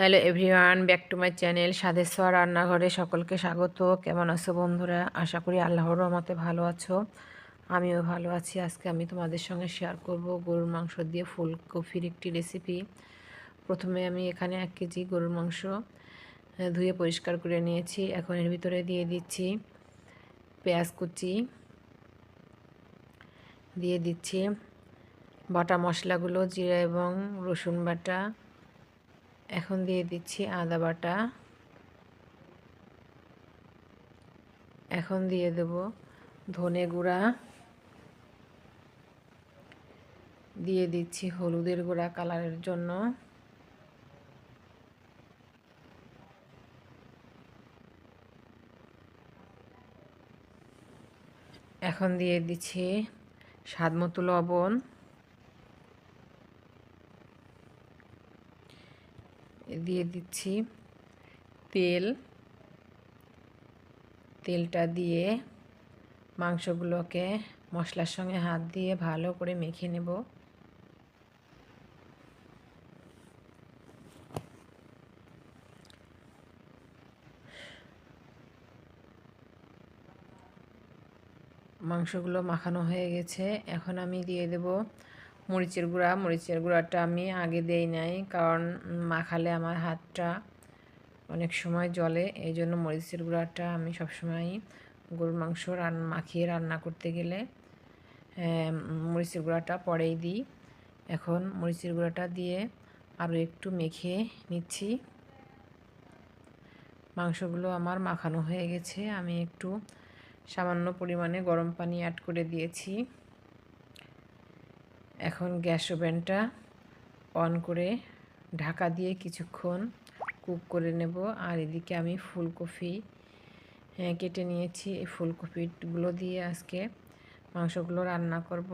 Hello everyone, back to my channel Swadeshwar রান্নাঘরে সকলকে স্বাগত। কেমন আছো বন্ধুরা? আশা করি আল্লাহর রহমতে ভালো আছো। আমিও ভালো আছি। আজকে আমি তোমাদের সঙ্গে শেয়ার করব গরুর মাংস দিয়ে ফুলকপির একটি রেসিপি প্রথমে আমি এখানে এক কেজি গরুর মাংস ধুয়ে পরিষ্কার করে নিয়েছি। এখন এর ভিতরে দিয়ে দিচ্ছি পেঁয়াজ কুচি, দিয়ে দিচ্ছি বাটা মশলাগুলো, জিরা এবং রসুন বাটা এখন দিয়ে দিচ্ছি আদা বাটা। এখন দিয়ে দেব ধনে গুঁড়া। দিয়ে দিচ্ছি হলুদের গুঁড়া কালারের জন্য। এখন দিয়ে দিচ্ছি স্বাদ মতো লবণ। দিয়ে দিচ্ছি। তেল। তেলটা দিয়ে মাংসগুলোকে মশলার সঙ্গে হাত দিয়ে ভালো করে মেখে নেব। মাংসগুলো মাখানো হয়ে গেছে। এখন আমি দিয়ে দেব মরিচের গুঁড়া, মরিচের গুঁড়াটা আমি আগে দেই নাই কারণ মাখালে আমার হাতটা অনেক সময় জলে এই জন্য মরিচের গুঁড়াটা আমি সবসময় গরুর মাংস রান, মাখিয়ে রান্না করতে গেলে মরিচের গুঁড়াটা পরেই দিই। এখন মরিচের গুঁড়াটা দিয়ে আরও একটু মেখে নিচ্ছি। মাংসগুলো আমার মাখানো হয়ে গেছে। আমি একটু সামান্য পরিমাণে গরম পানি অ্যাড করে দিয়েছি। এখন গ্যাস ওভেনটা অন করে ঢাকা দিয়ে কিছুক্ষণ কুক করে নেব। আর এদিকে আমি ফুলকপি কেটে নিয়েছি। এই ফুলকপিগুলো দিয়ে আজকে মাংসগুলো রান্না করব।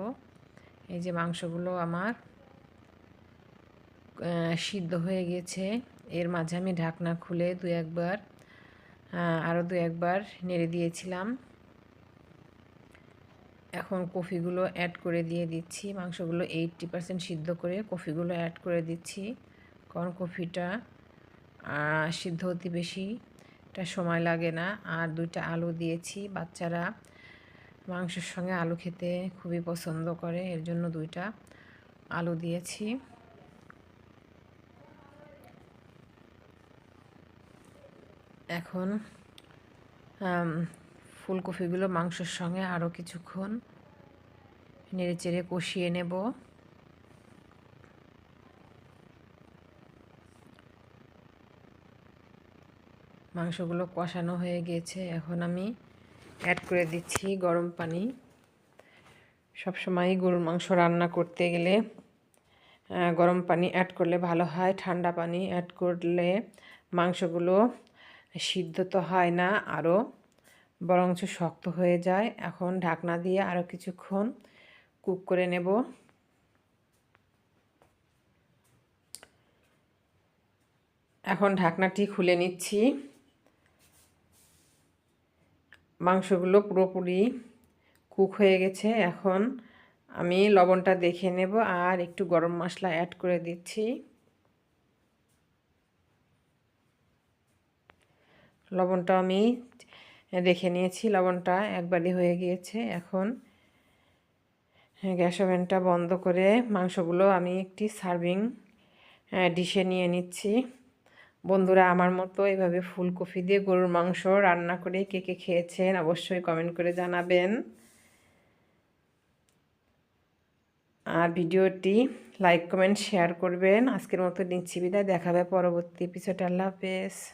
এই যে মাংসগুলো আমার সিদ্ধ হয়ে গেছে। এর মাঝে আমি ঢাকনা খুলে দু একবার আরও দু একবার নেড়ে দিয়েছিলাম। এখন কফিগুলো অ্যাড করে দিয়ে দিচ্ছি। মাংসগুলো এইটটি পারসেন্ট সিদ্ধ করে কফিগুলো অ্যাড করে দিচ্ছি। কারণ কফিটা সিদ্ধ হতে বেশিটা সময় লাগে না। আর দুইটা আলু দিয়েছি। বাচ্চারা মাংসের সঙ্গে আলু খেতে খুবই পছন্দ করে। এর জন্য দুইটা আলু দিয়েছি। এখন ফুলকপিগুলো মাংসের সঙ্গে আরও কিছুক্ষণ নেড়ে চেড়ে কষিয়ে নেব। মাংসগুলো কষানো হয়ে গিয়েছে এখন আমি অ্যাড করে দিচ্ছি গরম পানি। সবসময় গরুর মাংস রান্না করতে গেলে গরম পানি অ্যাড করলে ভালো হয়। ঠান্ডা পানি অ্যাড করলে মাংসগুলো সিদ্ধ তো হয় না আরও বরঞ্চ শক্ত হয়ে যায়। এখন ঢাকনা দিয়ে আরও কিছুক্ষণ কুক করে নেব। এখন ঢাকনাটি খুলে নিচ্ছি। মাংসগুলো পুরোপুরি কুক হয়ে গেছে। এখন আমি লবণটা দেখে নেব আর একটু গরম মশলা অ্যাড করে দিচ্ছি। লবণটা আমি দেখে নিয়েছি, লবণটা একবারই হয়ে গিয়েছে। এখন গ্যাস ওভেনটা বন্ধ করে মাংসগুলো আমি একটি সার্ভিং ডিশে নিয়ে নিচ্ছি। বন্ধুরা, আমার মতো এভাবে ফুলকপি দিয়ে গরুর মাংস রান্না করে কে কে খেয়েছেন অবশ্যই কমেন্ট করে জানাবেন। আর ভিডিওটি লাইক, কমেন্ট, শেয়ার করবেন। আজকের মতো নিচ্ছি বিদায়। দেখাবে পরবর্তী এপিসোড আল্লাহ হাফেজ।